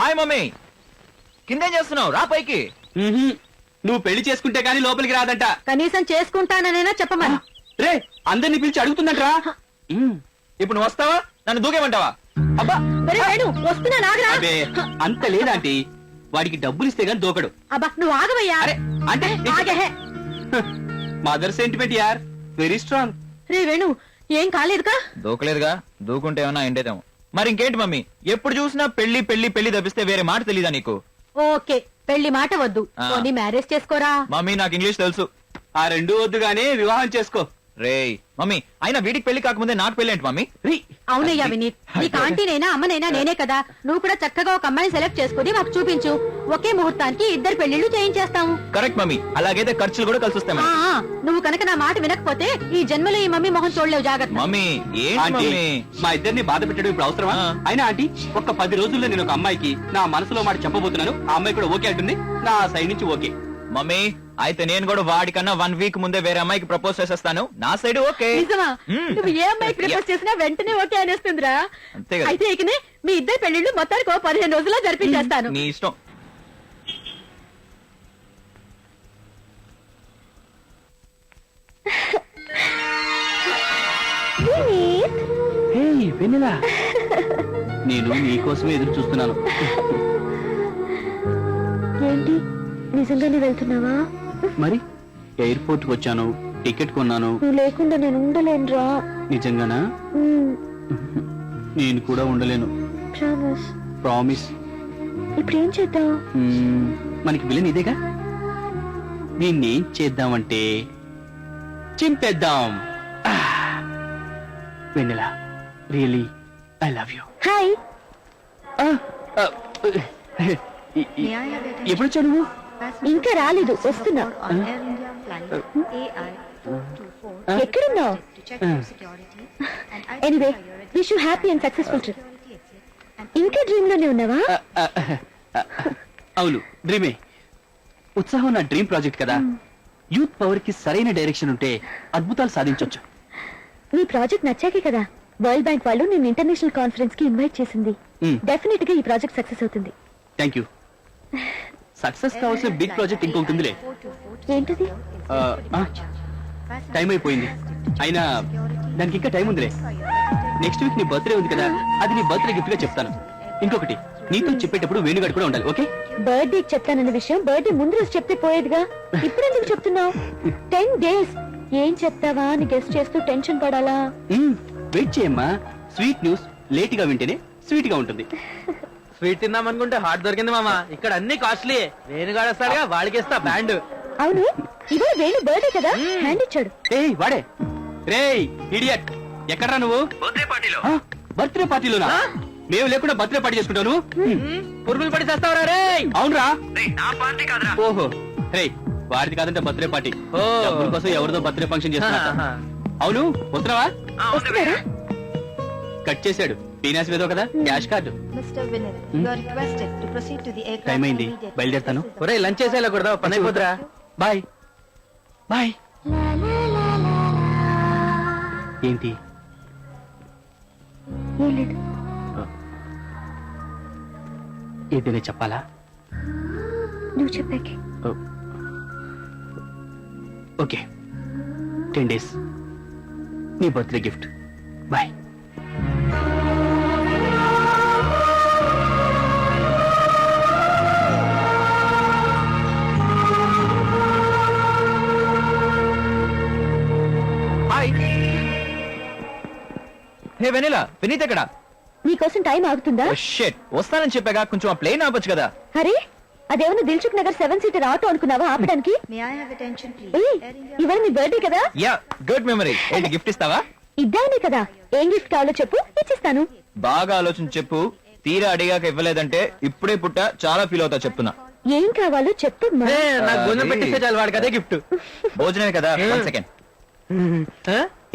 Hi mummy. కిందేం చేస్తున్నావు? రా పైకి. నువ్వు పెళ్ళి చేసుకుంటే గానీ లోపలికి రాదంట. కనీసం చేసుకుంటాననేనా చెప్పమని. రే అందరిని పిలిచి అడుగుతుందంట్రా. ఇప్పుడు నువ్వు వస్తావా? నన్ను దూకేమంటావా? అబ్బా. ఒరే వేణు వస్తున్నా నాగరా. అబే అంత లేదాంటీ. వాడికి డబ్బులు ఇస్తే గానీ దూకడు. అబ్బా నువ్వు ఆగవయ్యా. అరే అంటే మదర్ సెంటిమెంట్ యార్. Very strong. రే వేణు ఏం కాలేదుగా? దూకలేదుగా. దూకుంటే ఏమన్నా ఏంటేదేమో మరి ఇంకేంటి మమ్మీ? ఎప్పుడు చూసినా పెళ్ళి పెళ్ళి పెళ్ళి తప్పిస్తే వేరే మాట తెలీదా నీకు? ఓకే పెళ్ళి మాట వద్దు. పోనీ మ్యారేజ్ చేసుకోరా? మమ్మీ నాకు ఇంగ్లీష్ తెలుసు. ఆ రెండు వద్దు గానీ వివాహం చేసుకో. రేయ్. మమ్మీ అయినా వీడికి పెళ్ళి కాకముందే నాకు పెళ్ళి ఏంటి మమ్మీ? రీ. అవునయ్యా వినీత్ నీకు ఆంటీనైనా అమ్మనైనా నేనే కదా. నువ్వు కూడా చక్కగా ఒక అమ్మాయిని సెలెక్ట్ చేసుకుని మాకు చూపించు. ఒకే ముహూర్తానికి ఇద్దరు పెళ్ళిళ్ళు చేయించేస్తాము. Correct mummy. అలాగైతే ఖర్చులు కూడా కలిసి వస్తాయి ఆ, మనకి. ఆ, నువ్వు కనుక నా మాట వినకపోతే ఈ జన్మలో ఈ మమ్మీ మొహం చూడలేవు జాగ్రత్త. మమ్మీ ఏంటి ఆంటీ మమ్మీ? మా ఇద్దరిని బాధ పెట్టడం ఇప్పుడు అవసరమా? ఆ. అయినా ఆంటీ ఒక్క పది రోజుల్లో నేను ఒక అమ్మాయికి నా మనసులో మాట చెప్పబోతున్నాను. ఆ అమ్మాయి కూడా ఓకే అంటుంది. నా సైడ్ నుంచి ఓకే. మమ్మీ అయితే నేను కూడా వాడికన్నా వన్ వీక్ ముందే వేరే అమ్మాయికి ప్రపోజ్ చేసేస్తాను. నా సైడ్ ఓకే. నిజమా? మ్మ్. నువ్వు ఏ అమ్మాయి ప్రపోజ్ చేసినా వెంటనే ఓకే అనేస్తుందిరా. అంతే కదా. అయితే ఇకనే మీ ఇద్దరు పెళ్ళిళ్ళు మొత్తానికి ఓ పదిహేను రోజుల్లో జరిపించేస్తాను. నీ ఇష్టం. హే వెన్నెలా. నేను నీకోసమే ఎదురు చూస్తున్నాను. ఏంటి? నిజంగానే వెళ్తున్నావా? మరి? ఎయిర్పోర్ట్కి వచ్చాను టికెట్ కొన్నాను. నువ్వు లేకుండా నేను ఉండలేనురా. నిజంగానా? నేను కూడా ఉండలేను. ప్రామిస్. ప్రామిస్. ఇప్పుడు ఏం చేద్దాం? మనకి విలన్ ఇదేగా? దీన్నేం చేద్దామంటే చింపేద్దాం! వెన్నెలా really I love you. Hi. ఎప్పుడు వచ్చావు నువ్వు? ఇంకా రాలేదు వస్తున్నా. ఎక్కడున్నావు? Anyway wish you happy and successful trip ఇంకా డ్రీమ్లోనే ఉన్నావా అవును డ్రీమే ఉత్సాహం నా డ్రీమ్ ప్రాజెక్ట్ కదా. యూత్ పవర్కి సరైన డైరెక్షన్ ఉంటే అద్భుతాలు సాధించవచ్చు నీ ప్రాజెక్ట్ నచ్చాకే కదా. వరల్డ్ బ్యాంక్ వాళ్ళు నేను ఇంటర్నేషనల్ కాన్ఫరెన్స్కి ఇన్వైట్ చేసింది. డెఫినెట్గా ఈ ప్రాజెక్ట్ సక్సెస్ అవుతుంది. థ్యాంక్ యూ సక్సెస్ కావాల్సిన బిగ్ ప్రాజెక్ట్ ఇంకొకటి ఉందిలే. ఏంటిది? టైం అయిపోయింది. అయినా దానికి ఇంకా టైం ఉందిలే. నెక్స్ట్ వీక్ నీ బర్త్డే ఉంది కదా అది నీ బర్త్డే గిఫ్ట్గా చెప్తాను. ఇంకొకటి నీతో చెప్పేటప్పుడు వేణుగాడు కూడా ఉండాలి ఓకే? బర్త్డే చెప్తానన్న విషయం బర్త్డే ముందు రోజు చెప్తే పోయేదిగా? ఇప్పుడు ఎందుకు చెప్తున్నావు? టెన్ డేస్ ఏం చెప్తావా అని గెస్ట్ చేస్తూ టెన్షన్ పడాలా? వెయిట్ చేయమ్మా. స్వీట్ న్యూస్ లేట్గా వింటేనే స్వీట్గా ఉంటుంది. స్వీట్ తిందాం అనుకుంటే హాట్ దొరికింది మామ. ఇక్కడ అన్ని కాస్ట్లీ. వేణుగాడు వస్తాడుగా వాడికి ఇస్తా బ్యాండ్. అవును ఇదే వేణు బర్త్డే కదా హ్యాండ్ ఇచ్చాడు. ఏయ్ వాడే. రేయ్ ఇడియట్ ఎక్కడ్రా నువ్వు? ఆ, బర్త్డే పార్టీలోనా? మేము లేకుండా బర్త్డే పార్టీ చేసుకుంటావు నువ్వు పురుగులు పడి చేస్తావురా రే అవునరా? ఓహో. రే వాడిది కాదంటే బర్త్డే పార్టీ. ఓ. డబ్బుల కోసం ఎవరిదో బర్త్డే ఫంక్షన్ చేస్తున్నా అవును వస్తున్నావా? కట్ చేశాడు. పీనాస్ వేదో కదా? క్యాష్ కార్డు టైం అయింది. బయలుదేరుతాను. ఒరే లంచ్ చేసేలా కూడా పని అయిపోతురా బాయ్ బాయ్ ఏంటి? ఏదైనా చెప్పాలా? నువ్వు చెప్పాకే. ఓకే. Ten days. నీ బర్త్డే గిఫ్ట్. బాయ్ హే వెనిలా? వినీత్ ఎక్కడ? నీకోసం టైం ఆగుతుందా? షెట్. వస్తానని చెప్పాగా కొంచెం ఆ ప్లేన్ ఆపొచ్చు కదా. అరే అదేమన్నా Dilsukhnagar seven seater auto అనుకున్నావా ఆపడానికి? May I have attention, please? ఏయ్, Air India ఇవాళ నీ బర్త్డే కదా? Yeah good memory. ఏంటి గిఫ్ట్ ఇస్తావా? ఇద్దామనే కదా. ఏం గిఫ్ట్ కావాలో చెప్పు ఇచ్చిస్తాను. బాగా ఆలోచించి చెప్పు. తీరా అడిగాక ఇవ్వలేదంటే ఇప్పుడే పుట్ట చాలా ఫీల్ అవుతా చెప్తున్నా. ఏం కావాలో చెప్పు ఏ, నాకు. పెట్టిస్తే చాలు వాడికి అదే గిఫ్ట్ భోజనమే కదా వన్ సెకండ్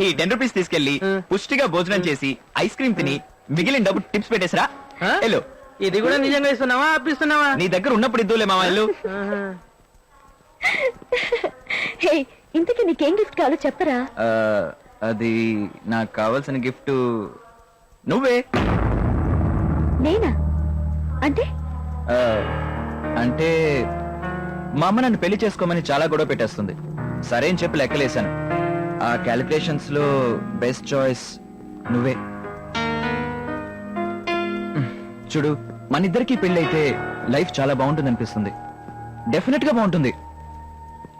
ఈ టెన్ రూపీస్ తీసుకెళ్ళి పుష్టిగా భోజనం చేసి ఐస్ క్రీమ్ తిని మిగిలిన డబ్బు టిప్స్ పెట్టేసరా. వెళ్ళు ఇది కూడా నిజంగా ఇస్తున్నావా? అప్పిస్తున్నావా? నీ దగ్గర ఉన్నప్పుడు ఇద్దులే మామ వెళ్ళు హే ఇంతకీ నీకేం గిఫ్ట్ కావాలో చెప్పరా? ఆ, అది నాకు కావాల్సిన గిఫ్ట్ నువ్వే. నేనా? అంటే? అంటే మా అమ్మ నన్ను పెళ్ళి చేసుకోమని చాలా గొడవ పెట్టేస్తుంది. సరే అని చెప్పి లెక్కలేశాను. ఆ క్యాలిక్యులేషన్స్లో బెస్ట్ చాయిస్ నువ్వే. చూడు మన ఇద్దరికి పెళ్ళి అయితే లైఫ్ చాలా బాగుంటుంది అనిపిస్తుంది. డెఫినెట్గా బాగుంటుంది.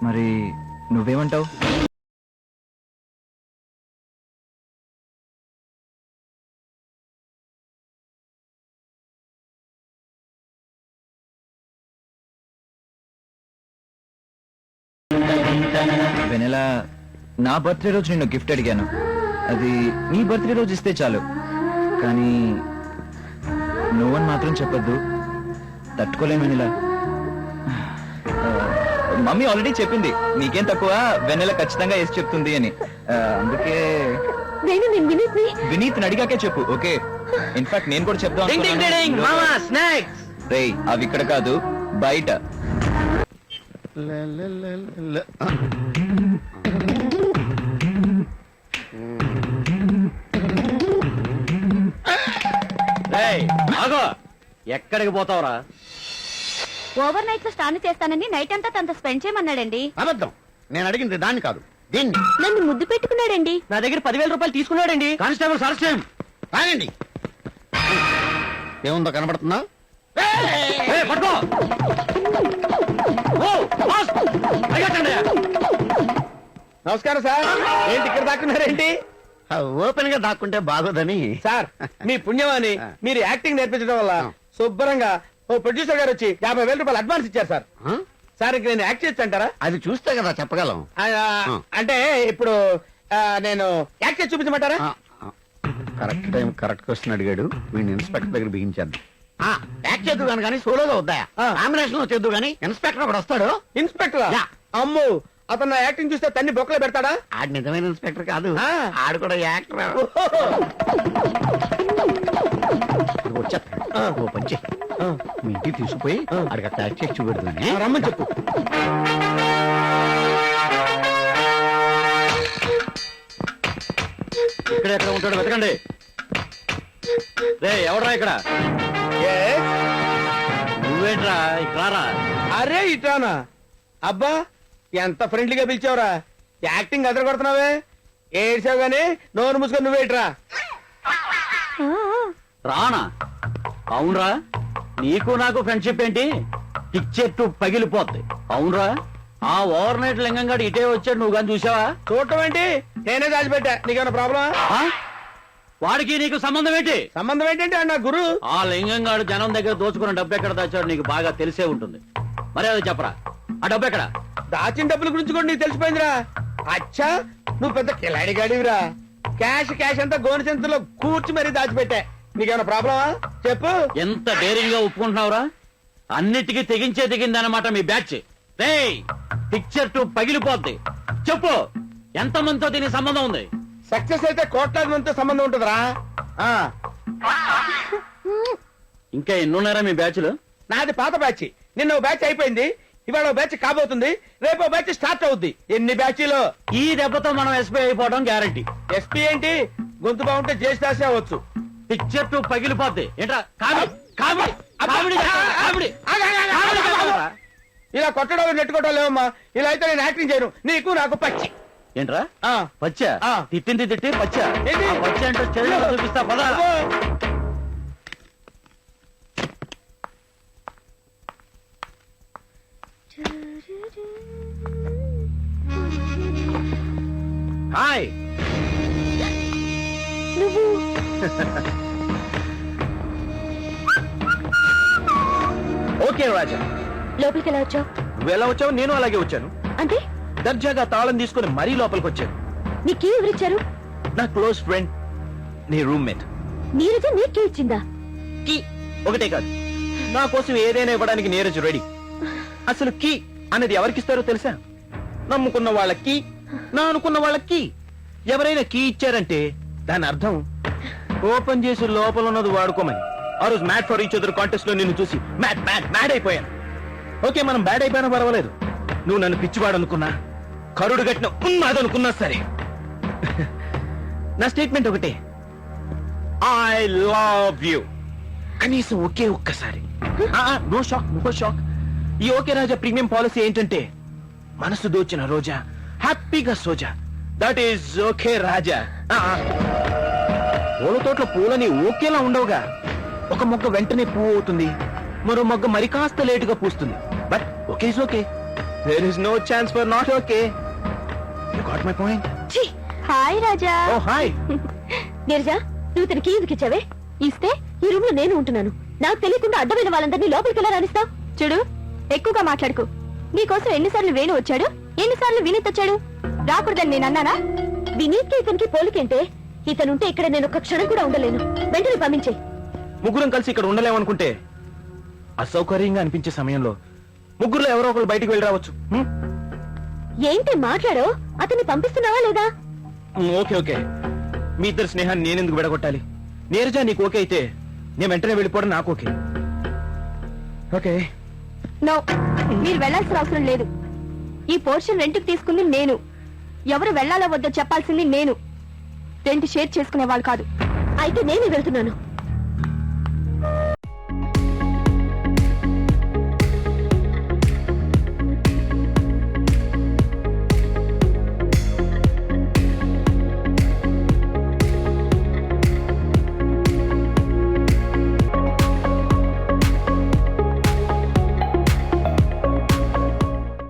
మరి నువ్వేమంటావు? వెనెలా నా బర్త్డే రోజు నిన్ను గిఫ్ట్ అడిగాను. అది నీ బర్త్డే రోజు ఇస్తే చాలు. కానీ నువ్వని మాత్రం చెప్పొద్దు. ఆ, మమ్మీ ఆల్రెడీ చెప్పింది. నీకేం తక్కువ? వెన్నెల ఖచ్చితంగా వేసి చెప్తుంది అని. అందుకే నేను నేను వినీత్ని? వినీత్ అడిగాకే చెప్పు. ఓకే. ఇన్ఫాక్ట్ నేను కూడా స్నాక్స్ రేయ్ అవి ఇక్కడ కాదు బయట. ఆగో. ఎక్కడికి పోతావురా? ఓవర్ నైట్లో స్నానం చేస్తానని నైట్ అంతా తనతో స్పెండ్ చేయమన్నాడండి. అబద్ధం. నేను అడిగింది దాన్ని కాదు దీన్ని. నన్ను ముద్దు పెట్టుకున్నాడండి. నా దగ్గర పదివేల రూపాయలు తీసుకున్నాడండి. కానిస్టేబుల్ అరెస్ట్ చేయం. రాయండి. ఏముందో కనబడుతుందా? ఏయ్, పట్టుకో. ఓ, బాస్! పరిగెట్టండి. నమస్కారం సార్. ఏంటి ఇక్కడ దాక్కున్నారేంటి? ఓపెన్గా దాక్కుంటే బాగోదని. సార్ మీ పుణ్యమని మీరు యాక్టింగ్ నేర్పించడం వల్ల శుభ్రంగా ఓ ప్రొడ్యూసర్ గారు వచ్చి యాభై వేల రూపాయలు అడ్వాన్స్ ఇచ్చారు సార్? సార్ ఇంక నేను యాక్ట్ చేయొచ్చు అంటారా? అది చూస్తే కదా చెప్పగలం. అంటే ఇప్పుడు నేను యాక్ట్ చేసి చూపించమంటారా. కరెక్ట్ టైం కరెక్ట్ క్వశ్చన్ అడిగాడు. వీడిని ఇన్స్పెక్టర్ దగ్గర బిగించాను ఆ, యాక్ట్ చేద్దు కానీ సోలోగా వద్దా. కాంబినేషన్లో చేద్దు కానీ ఇన్స్పెక్టర్ ఒకడు వస్తాడు. ఇన్స్పెక్టర్. అమ్ము అతను నా యాక్టింగ్ చూస్తే తన్ని బొక్కలో పెడతాడా? ఆడు నిజమైన ఇన్స్పెక్టర్ కాదు. ఆ. ఆడు కూడా యాక్టర్. వచ్చేస్తాడు ఆ. ఓ పంచి ఆ, మీ ఇంటికి తీసుకుపోయి ఆ. ఆడికి అక్కడ యాక్ట్ చేసి చూపెడుతుంది రమ్మని చెప్పు. ఇక్కడ ఎక్కడ ఉంటాడు? వెతకండి. రే ఎవడరా ఇక్కడ. నువ్వేంట్రా? ఇక్కడ రారా అరే ఇటానా? అబ్బా ఎంత ఫ్రెండ్లీగా పిలిచావురా? యాక్టింగ్ అదర కొడుతున్నావే ఏడ్చావు గానీ నోరు మూసుకొని నువ్వేట్రా రానా? అవునరా? నీకు నాకు ఫ్రెండ్షిప్ ఏంటి? టిక్చెట్టు పగిలిపోద్ది. అవునరా? ఆ ఓవర్ నైట్ లింగంగాడు ఇటే వచ్చాడు నువ్వు కానీ చూసావా? చూడటం ఏంటి? నేనే దాచిపెట్టా. నీకేమైనా ప్రాబ్లమా? ఆ? వాడికి నీకు సంబంధం ఏంటి? సంబంధం ఏంటంటే అన్న గురు. ఆ లింగంగాడు జనం దగ్గర దోచుకున్న డబ్బు ఎక్కడ దాచాడు నీకు బాగా తెలిసే ఉంటుంది. మరి అది చెప్పరా? ఆ డబ్బు ఎక్కడ? దాచిన డబ్బుల గురించి కూడా నీకు తెలిసిపోయిందిరా. అచ్చా నువ్వు పెద్ద కిలాడి గాడివిరా. క్యాష్ క్యాష్ అంతా గోని సంచులో కూర్చి మరీ దాచిపెట్టా. నీకేమైనా ప్రాబ్లమా? చెప్పు. ఎంత డేరింగ్గా ఒప్పుకుంటున్నావురా? అన్నిటికీ తెగించే దిగిందన్నమాట మీ బ్యాచ్. రేయ్ పిక్చర్ టు పగిలిపోద్ది. చెప్పు ఎంత మందితో దీనికి సంబంధం ఉంది? సక్సెస్ అయితే కోట్లాది మందితో సంబంధం ఉంటుందిరా. ఆ, ఇంకా ఎన్నున్నారా మీ బ్యాచ్లో నాది పాత బ్యాచ్. నిన్న ఓ బ్యాచ్ అయిపోయింది. ఇవాళ బ్యాచ్ కాబోతుంది. రేపు బ్యాచ్ స్టార్ట్ అవుద్ది. ఎన్ని బ్యాచ్లో ఈ దెబ్బతో మనం ఎస్పీ అయిపోవడం గ్యారంటీ ఎస్పీ ఏంటి? గొంతు బాగుంటే చేసి దాసే అవ్వచ్చు. పిక్చర్ టు పగిలిపోద్ది. ఏంట్రా? Comedy. Comedy. Comedy comedy. Comedy చేస్తావా? ఇలా కొట్టడం నెట్టుకోవడం లేవమ్మా. ఇలా అయితే నేను యాక్టింగ్ చేయను. నీకు నాకు పచ్చి. ఏంట్రా? ఆ, పచ్చా? ఆ. తిట్టింది తిట్టి పచ్చా? పచ్చ అంటే చూపిస్తా పదా. హాయ్. నువ్వు? ఓకే రాజా. లోపలికి ఎలా వచ్చావు? ఎలా వచ్చావు నేను అలాగే వచ్చాను. అంటే? దర్జాగా తాళం తీసుకుని మరీ లోపలికి వచ్చాను. నీ కీ ఎవరిచ్చారు నా క్లోజ్ ఫ్రెండ్ నీ రూమ్మేట్. నీరజ నీకే ఇచ్చిందా? కీ. ఒకటే కాదు. నా కోసం ఏదైనా ఇవ్వడానికి నీరజ్ రెడీ. అసలు కీ అనేది ఎవరికిస్తారో తెలుసా? నమ్ముకున్న వాళ్ళకి నా అనుకున్న వాళ్ళకి ఎవరైనా కీ ఇచ్చారంటే దాని అర్థం ఓపెన్ చేసి లోపల ఉన్నది వాడుకోమని. ఆ రోజు మ్యాట్ ఫర్ ఈచ్ అదర్ కాంటెస్ట్లో నిన్ను చూసి మ్యాట్ మ్యాట్ మ్యాడ్ అయిపోయాను. ఓకే మనం బ్యాడ్ అయిపోయినా పర్వాలేదు. నువ్వు నన్ను పిచ్చివాడు అనుకున్నా కరుడు గట్టిన ఉన్నాదనుకున్నా సరే. నా స్టేట్మెంట్ ఒకటే. I love you. కనీసం ఒకే ఒక్కసారి. No shock no shock. ఈ ఓకే రాజా ప్రీమియం పాలసీ ఏంటంటే మనసు దోచిన రోజా హ్యాపీగా సోజా. That is okay Raja. పూల తోటలో పూలని ఓకేలా ఉండవుగా. ఒక మొగ్గ వెంటనే పువ్వు అవుతుంది. మరో మొగ్గ మరి కాస్త లేటుగా పూస్తుంది. But okay is okay. There is no chance for not okay. You got my point hi Raja. Oh hi Neeraja నువ్వు తనకి ఎందుకు ఇచ్చావే? ఇస్తే ఈ రూమ్లో నేను ఉంటున్నాను. నాకు తెలియకుండా అడ్డమైన వాళ్ళందరినీ లోపలికి ఎలా రాణిస్తావు చూడు ఎక్కువగా మాట్లాడుకో. నీకోసం ఎన్నిసార్లు వేణు వచ్చాడు? ఎన్నిసార్లు వినీత్ వచ్చాడు? రాకూడదని నేను అన్నానా? వినీత్కి ఇతనికి పోలికేంటే ఇతనుంటే ఇక్కడ నేను ఒక క్షణం కూడా ఉండలేను. వెంటనే పంపించే. ముగ్గురం కలిసి ఇక్కడ ఉండలేమనుకుంటే అసౌకర్యంగా అనిపించే సమయంలో ముగ్గురులో ఎవరో ఒకరు బయటికి వెళ్ళి రావచ్చు. హ్మ్? ఏంటి మాట్లాడో? అతన్ని పంపిస్తున్నావా లేదా? Okay okay. మీ ఇద్దరు స్నేహాన్ని నేనెందుకు విడగొట్టాలి? నీరజా నీకు ఓకే అయితే నేను వెంటనే వెళ్ళిపోవడం నాకు ఓకే. ఓకే. నో మీరు వెళ్ళాల్సిన అవసరం లేదు. ఈ పోర్షన్ రెంట్కి తీసుకుంది నేను. ఎవరు వెళ్ళాలో వద్దో చెప్పాల్సింది నేను. రెంట్ షేర్ చేసుకునే వాళ్ళు కాదు. అయితే నేను వెళ్తున్నాను.